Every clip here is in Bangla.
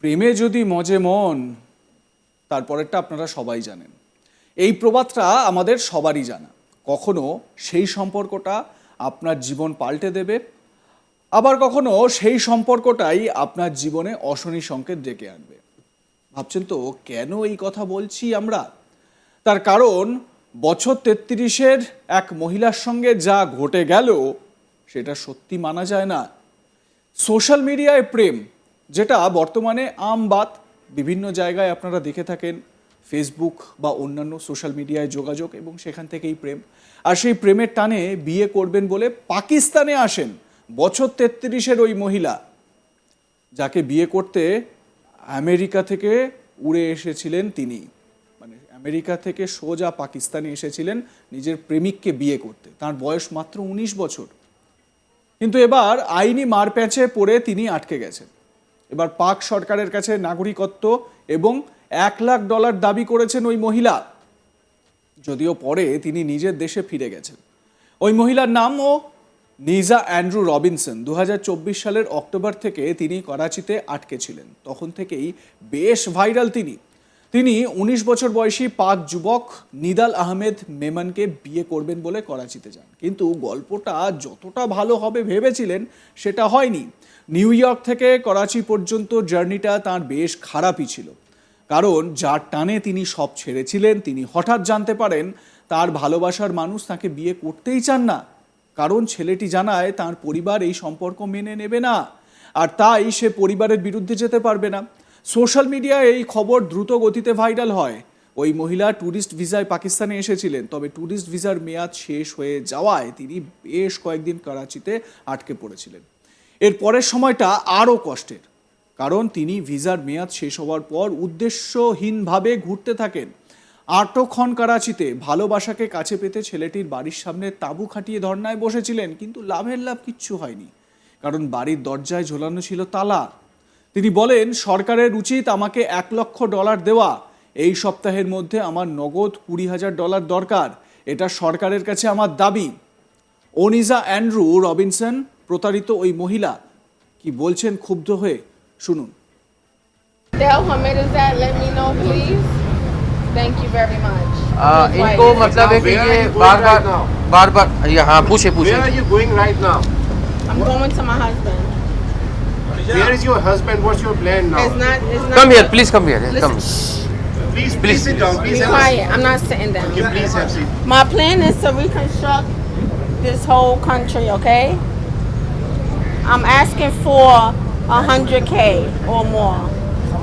প্রেমে যদি মজে মন, তারপরেরটা আপনারা সবাই জানেন। এই প্রবাদটা আমাদের সবারই জানা। কখনো সেই সম্পর্কটা আপনার জীবন পাল্টে দেবে, আবার কখনো সেই সম্পর্কটাই আপনার জীবনে অশনি সংকেত ডেকে আনবে। ভাবছেন তো, কেন এই কথা বলছি আমরা? তার কারণ, বছর তেত্রিশের এক মহিলার সঙ্গে যা ঘটে গেল, সেটা সত্যি মানা যায় না। সোশ্যাল মিডিয়ায় প্রেম যেটা বর্তমানে আমবাত বিভিন্ন জায়গায় আপনারা দেখে থাকেন ফেসবুক বা অন্যান্য সোশ্যাল মিডিয়ায় যোগাযোগ এবং সেখান থেকেই প্রেম। আর সেই প্রেমের টানে বিয়ে করবেন বলে পাকিস্তানে আসেন বছর তেত্রিশের ওই মহিলা, যাকে বিয়ে করতে আমেরিকা থেকে উড়ে এসেছিলেন তিনি। মানে আমেরিকা থেকে সোজা পাকিস্তানে এসেছিলেন নিজের প্রেমিককে বিয়ে করতে। তার বয়স মাত্র উনিশ বছর। কিন্তু এবার আইনি মারপ্যাঁচে পড়ে তিনি আটকে গেছেন। এবার পাক সরকারের কাছে নাগরিকত্ব এবং এক লাখ ডলার দাবি করেছেন ওই মহিলা। যদিও পরে তিনি নিজের দেশে ফিরে গেছেন। ওই মহিলার নামও নিজা অ্যান্ড্রু রবিনসন। দু হাজার চব্বিশ সালের অক্টোবর থেকে তিনি করাচিতে আটকে ছিলেন। তখন থেকেই বেশ ভাইরাল তিনি। তিনি ১৯ বছর বয়সী পাক যুবক নিদাল আহমেদ মেমানকে বিয়ে করবেন বলে করাচিতে যান। কিন্তু গল্পটা যতটা ভালো হবে ভেবেছিলেন সেটা হয়নি। নিউ ইয়র্ক থেকে করাচি পর্যন্ত জার্নিটা তার বেশ খারাপই ছিল। কারণ যার টানে তিনি সব ছেড়েছিলেন, তিনি হঠাৎ জানতে পারেন তার ভালোবাসার মানুষ তাকে বিয়ে করতেই চান না। কারণ ছেলেটি জানায় তার পরিবার এই সম্পর্ক মেনে নেবে না। আর তাই সে পরিবারের বিরুদ্ধে যেতে পারবে না। সোশ্যাল মিডিয়ায় এই খবর দ্রুত গতিতে ভাইরাল হয়। ওই মহিলা ট্যুরিস্ট ভিসায় পাকিস্তানে এসেছিলেন, তবে ট্যুরিস্ট ভিসার মেয়াদ শেষ হয়ে যাওয়ায় তিনি বেশ কয়েকদিন করাচিতে আটকে পড়েছিলেন। এর পরের সময়টা আরও কষ্টের, কারণ তিনি ভিসার মেয়াদ শেষ হওয়ার পর উদ্দেশ্যহীনভাবে ঘুরতে থাকেন। আটক হন করাচিতে, ভালোবাসাকে কাছে পেতে ছেলেটির বাড়ির সামনে তাঁবু খাটিয়ে ধর্নায় বসেছিলেন, কিন্তু লাভের লাভ কিচ্ছু হয়নি, কারণ বাড়ির দরজায় ঝোলানো ছিল তালা। তিনি বলেন সরকারের উচিত আমাকে এক লক্ষ ডলার দেওয়া এই সপ্তাহের মধ্যে আমার নগদ কুড়ি হাজার ডলার দরকার এটা সরকারের কাছে আমার দাবি ওনিজা অ্যান্ড্রু রবিনসন প্রতারিত ওই মহিলা কি বলছেন ক্ষুব্ধ হয়ে শুনুন Tell Hamid is that let me know please. Thank you very much. Uh, His इनको wife. मतलब है कि Where are ये you going bar bar right now? बार बार यहाँ पूछे Where पूछे Where is your husband? What's your plan now? It's not. It's not Come here, please come here. Come. Please, please sit down. Please Be seat. quiet. I'm not sitting down. Okay, please have a seat. My plan is to reconstruct this whole country, okay? I'm asking for hundred K or more.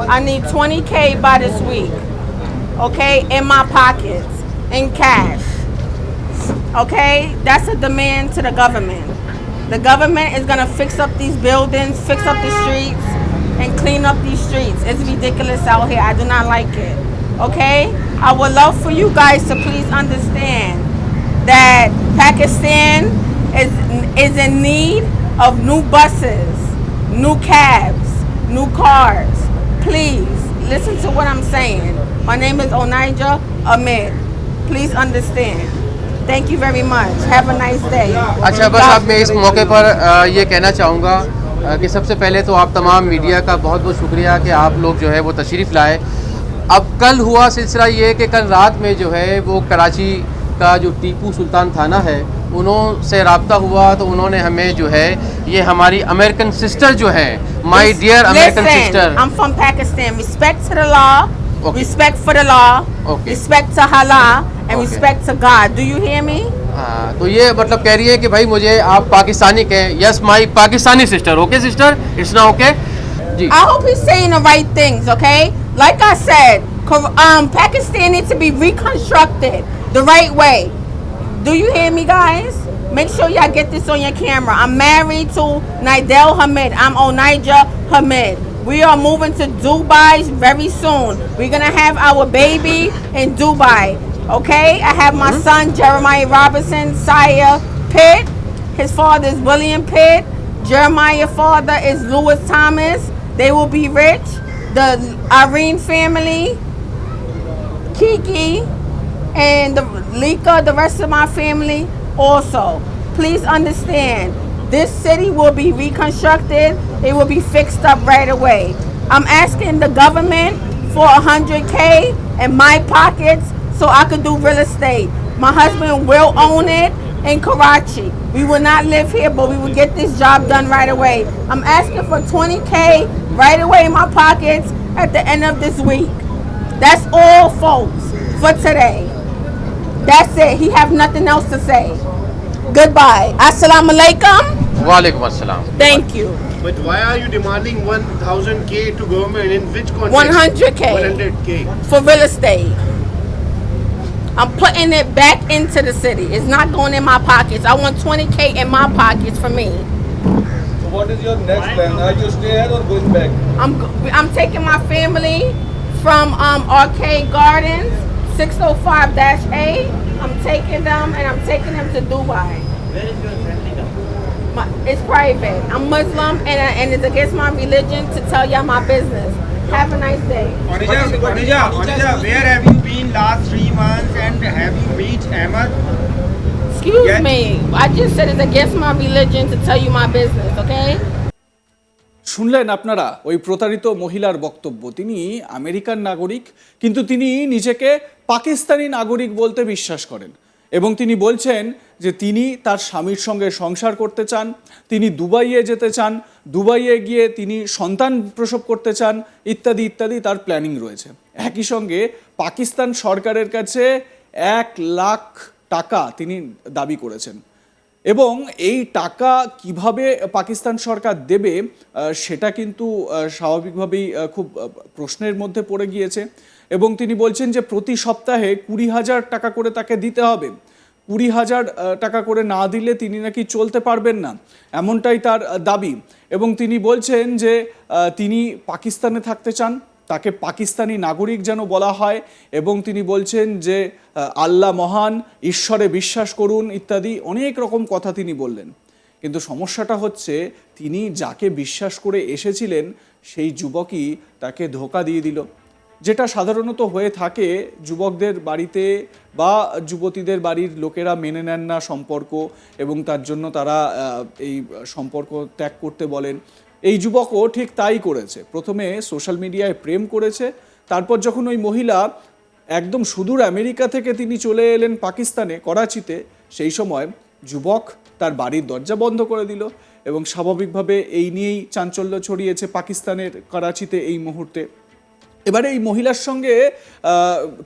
I need twenty K by this week, okay, in my pockets, in cash. Okay, that's a demand to the government. The government is gonna fix up these buildings, fix up the streets, and clean up these streets. It's ridiculous out here. I do not like it. Okay? I would love for you guys to please understand that Pakistan is is in need of new buses, new cabs, new cars. Please listen to what I'm saying. My name is Onija Ahmed. Please understand. Thank you very much. Have a nice day. अच्छा बस अब मैं इस मौके पर ये कहना चाहूँगा अ, कि सबसे पहले तो आप तमाम मीडिया का बहुत बहुत शुक्रिया कि आप लोग जो है वो तशरीफ़ लाए। अब कल हुआ सिलसिला ये कि कल रात में जो है वो कराची का जो टीपू सुल्तान थाना है उन्होंसे रबता हुआ तो उन्होंने हमें जो है ये हमारी अमेरिकन सिस्टर जो है my dear American sister I'm from Pakistan. Respect to the law. Okay. Respect for the law. Okay. Respect to Allah and Okay. respect to God. Do you hear me? हाँ तो ये मतलब कह रही है कि भाई मुझे आप पाकिस्तानी कहें yes my Pakistani sister okay sister it's ना okay ji I hope he's saying the right things, okay? Like I said, co- um, Pakistan needs to be reconstructed the right way. Do you hear me, guys? Make sure y'all get this on your camera. I'm married to Nidel Hamid. I'm Onija Hamid. We are moving to Dubai very soon. We're gonna have our baby in Dubai. Okay? I have my mm-hmm. son Jeremiah Robinson, Sire Pitt. His father is William Pitt. Jeremiah's father is Lewis Thomas. They will be rich. The Irene family, Kiki, and the Lika, the rest of my family also. Please understand, this city will be reconstructed. It will be fixed up right away. I'm asking the government for hundred K in my pockets so I could do real estate. My husband will own it in Karachi. We will not live here, but we will get this job done right away. I'm asking for 20K right away in my pockets at the end of this week. That's all, folks, for today. That's it. He have nothing else to say. Goodbye. Assalamu alaikum. Walaikum assalam. Thank you. But why are you demanding 1000k to government in which context? 100k. 100k. For real estate. I'm putting it back into the city. It's not going in my pockets. I want 20k in my pockets for me. So what is your next plan? Are you staying or going back? I'm I'm taking my family from um, Arcade Gardens, 605-A, I'm taking them and I'm taking them to Dubai. It's private. I'm Muslim and, uh, and it's against my religion to tell y'all my business. Have a nice day. Onija, Onija, Onija, where have you been last three months and have you met Ahmad? Excuse Yeah. me. I just said it's against my religion to tell you my business, okay? শুনলেন আপনারা ওই প্রতারিত মহিলার বক্তব্য তিনি আমেরিকান নাগরিক কিন্তু তিনি নিজেকে পাকিস্তানি নাগরিক বলতে বিশ্বাস করেন এবং তিনি বলছেন যে তিনি তার স্বামীর সঙ্গে সংসার করতে চান, তিনি দুবাইয়ে যেতে চান, দুবাইয়ে গিয়ে তিনি সন্তান প্রসব করতে চান, ইত্যাদি ইত্যাদি তার প্ল্যানিং রয়েছে। একই সঙ্গে পাকিস্তান সরকারের কাছে এক লাখ টাকা তিনি দাবি করেছেন এবং এই টাকা কীভাবে পাকিস্তান সরকার দেবে সেটা কিন্তু স্বাভাবিকভাবেই খুব প্রশ্নের মধ্যে পড়ে গিয়েছে। এবং তিনি বলছেন যে প্রতি সপ্তাহে কুড়ি হাজার টাকা করে তাকে দিতে হবে। কুড়ি হাজার টাকা করে না দিলে তিনি নাকি চলতে পারবেন না, এমনটাই তার দাবি। এবং তিনি বলছেন যে তিনি পাকিস্তানে থাকতে চান, তাকে পাকিস্তানি নাগরিক যেন বলা হয় এবং তিনি বলছেন যে আল্লাহ মহান, ঈশ্বরে বিশ্বাস করুন ইত্যাদি অনেক রকম কথা তিনি বললেন। কিন্তু সমস্যাটা হচ্ছে তিনি যাকে বিশ্বাস করে এসেছিলেন, সেই যুবকই তাকে ধোকা দিয়ে দিল। যেটা সাধারণত হয়ে থাকে যুবকদের বাড়িতে বা যুবতীদের বাড়ির লোকেরা মেনে নেন না সম্পর্ক এবং তার জন্য তারা এই সম্পর্ক ত্যাগ করতে বলেন। এই যুবকও ঠিক তাই করেছে। প্রথমে সোশ্যাল মিডিয়ায় প্রেম করেছে, তারপর যখন ওই মহিলা একদম সুদূর আমেরিকা থেকে তিনি চলে এলেন পাকিস্তানে, করাচিতে, সেই সময় যুবক তার বাড়ির দরজা বন্ধ করে দিল এবং স্বাভাবিকভাবে এই নিয়েই চাঞ্চল্য ছড়িয়েছে পাকিস্তানের, করাচিতে এই মুহূর্তে। এবারে এই মহিলার সঙ্গে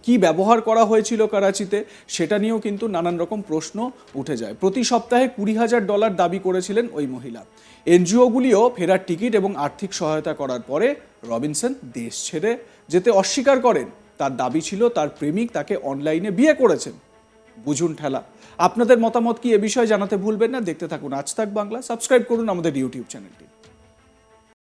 কি ব্যবহার করা হয়েছিল করাচিতে, সেটা নিয়েও কিন্তু নানান রকম প্রশ্ন উঠে যায়। প্রতি সপ্তাহে কুড়ি হাজার ডলার দাবি করেছিলেন ওই মহিলা। এনজিওগুলিও ফেরার টিকিট এবং আর্থিক সহায়তা করার পরে রবিনসন দেশ ছেড়ে যেতে অস্বীকার করেন। তার দাবি ছিল তার প্রেমিক তাকে অনলাইনে বিয়ে করেছেন। বুঝুন ঠেলা, আপনাদের মতামত কি এ বিষয়ে জানাতে ভুলবেন না? দেখতে থাকুন আজ তাক বাংলা, সাবস্ক্রাইব করুন আমাদের ইউটিউব চ্যানেলটি।